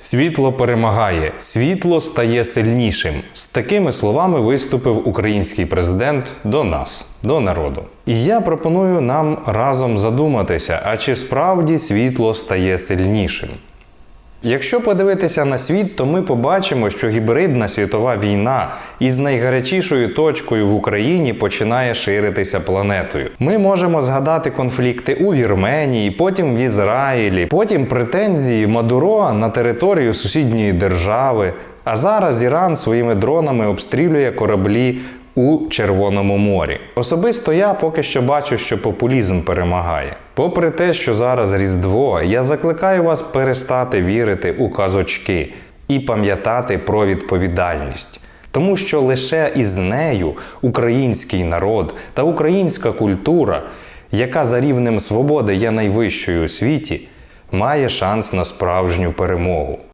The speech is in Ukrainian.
Світло перемагає, світло стає сильнішим. З такими словами виступив український президент до нас, до народу. І я пропоную нам разом задуматися, а чи справді світло стає сильнішим? Якщо подивитися на світ, то ми побачимо, що гібридна світова війна із найгарячішою точкою в Україні починає ширитися планетою. Ми можемо згадати конфлікти у Вірменії, потім в Ізраїлі, потім претензії Мадуро на територію сусідньої держави. А зараз Іран своїми дронами обстрілює кораблі у Червоному морі. Особисто я поки що бачу, що популізм перемагає. Попри те, що зараз Різдво, я закликаю вас перестати вірити у казочки і пам'ятати про відповідальність. Тому що лише із нею український народ та українська культура, яка за рівнем свободи є найвищою у світі, має шанс на справжню перемогу.